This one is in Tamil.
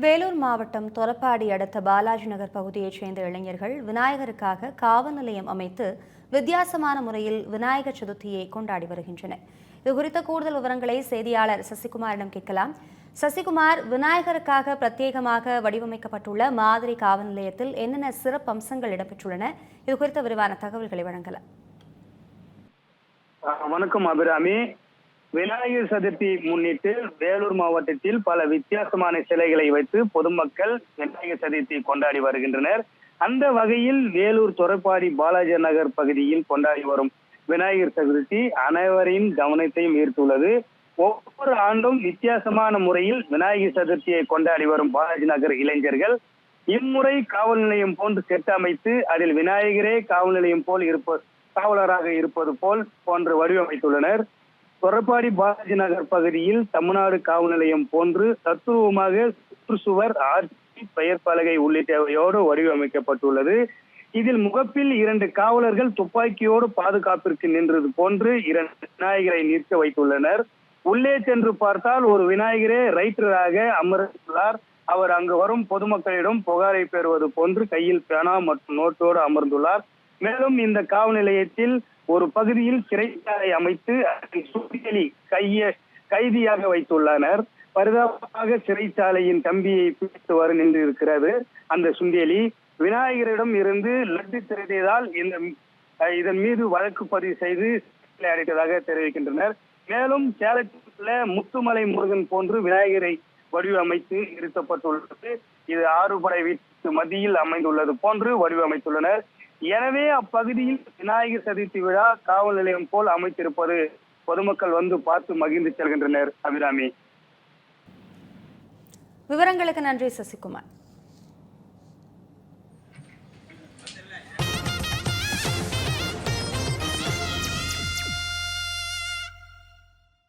வேலூர் மாவட்டம் தொலப்பாடி அடுத்த பாலாஜி நகர் பகுதியைச் சேர்ந்த இளைஞர்கள் விநாயகருக்காக காவல் நிலையம் அமைத்து வித்தியாசமான முறையில் விநாயகர் சதுர்த்தியை கொண்டாடி வருகின்றனர். இது குறித்த கூடுதல் விவரங்களை செய்தியாளர் சசிகுமாரிடம் கேட்கலாம். சசிகுமார் விநாயகருக்காக பிரத்யேகமாக வடிவமைக்கப்பட்டுள்ள மாதிரி காவல் நிலையத்தில் என்னென்ன சிறப்பு அம்சங்கள் இடம்பெற்றுள்ளன? இது குறித்த விரிவான தகவல்களை வழங்கலாம். வணக்கம் அபிராமி. விநாயகர் சதுர்த்தி முன்னிட்டு வேலூர் மாவட்டத்தில் பல வித்தியாசமான சிலைகளை வைத்து பொதுமக்கள் விநாயகர் சதுர்த்தி கொண்டாடி வருகின்றனர். அந்த வகையில் வேலூர் துறைப்பாடி பாலாஜி நகர் பகுதியில் கொண்டாடி வரும் விநாயகர் சதுர்த்தி அனைவரின் கவனத்தையும் ஈர்த்துள்ளது. ஒவ்வொரு ஆண்டும் வித்தியாசமான முறையில் விநாயகர் சதுர்த்தியை கொண்டாடி வரும் பாலாஜி நகர் இளைஞர்கள் இம்முறை காவல் நிலையம் போன்று செட் அமைத்து அதில் விநாயகரே காவல் நிலையம் போல் இருப்ப காவலராக இருப்பது போல் போன்று வடிவமைத்துள்ளனர். தொரப்பாடி பாலாஜி நகர் பகுதியில் தமிழ்நாடு காவல் நிலையம் போன்று தத்துவமாக சுற்றுச்சுவர் ஆட்சி பெயர் பலகை உள்ளிட்டவையோடு வடிவமைக்கப்பட்டுள்ளது. இதில் முகப்பில் இரண்டு காவலர்கள் துப்பாக்கியோடு பாதுகாப்பிற்கு நின்றது போன்று இரண்டு விநாயகரை நிற்க வைத்துள்ளனர். உள்ளே சென்று பார்த்தால் ஒரு விநாயகரே ரைட்டராக அமர்ந்துள்ளார். அவர் அங்கு வரும் பொதுமக்களிடம் புகாரை பெறுவது போன்று கையில் பேனா மற்றும் நோட்டோடு அமர்ந்துள்ளார். மேலும் இந்த காவல் நிலையத்தில் ஒரு பகுதியில் சிறைச்சாலை அமைத்து சுத்தியலி கைய கைதியாக வைத்துள்ளனர். பரிதாபமாக சிறைச்சாலையின் கம்பியை பிடித்து வர நின்று இருக்கிறது அந்த சுந்தியலி விநாயகரிடம் இருந்து லட்டு திருடியதால் இந்த இதன் மீது வழக்கு பதிவு செய்து சிறையில் அடைத்ததாக தெரிவிக்கின்றனர். மேலும் சேலத்தில் முத்துமலை முருகன் போன்று விநாயகரை வடிவமைத்து நிறுத்தப்பட்டுள்ளது. இது ஆறுபடை வீட்டு மத்தியில் அமைந்துள்ளது போன்று வடிவமைத்துள்ளனர். எனவே அப்பகுதியில் விநாயகர் சதுர்த்தி விழா காவல் நிலையம் போல் அமைத்திருப்பது பொதுமக்கள் வந்து பார்த்து மகிழ்ந்து செல்கின்றனர் அபிராமி. விவரங்களுக்கு நன்றி சசிகுமார்.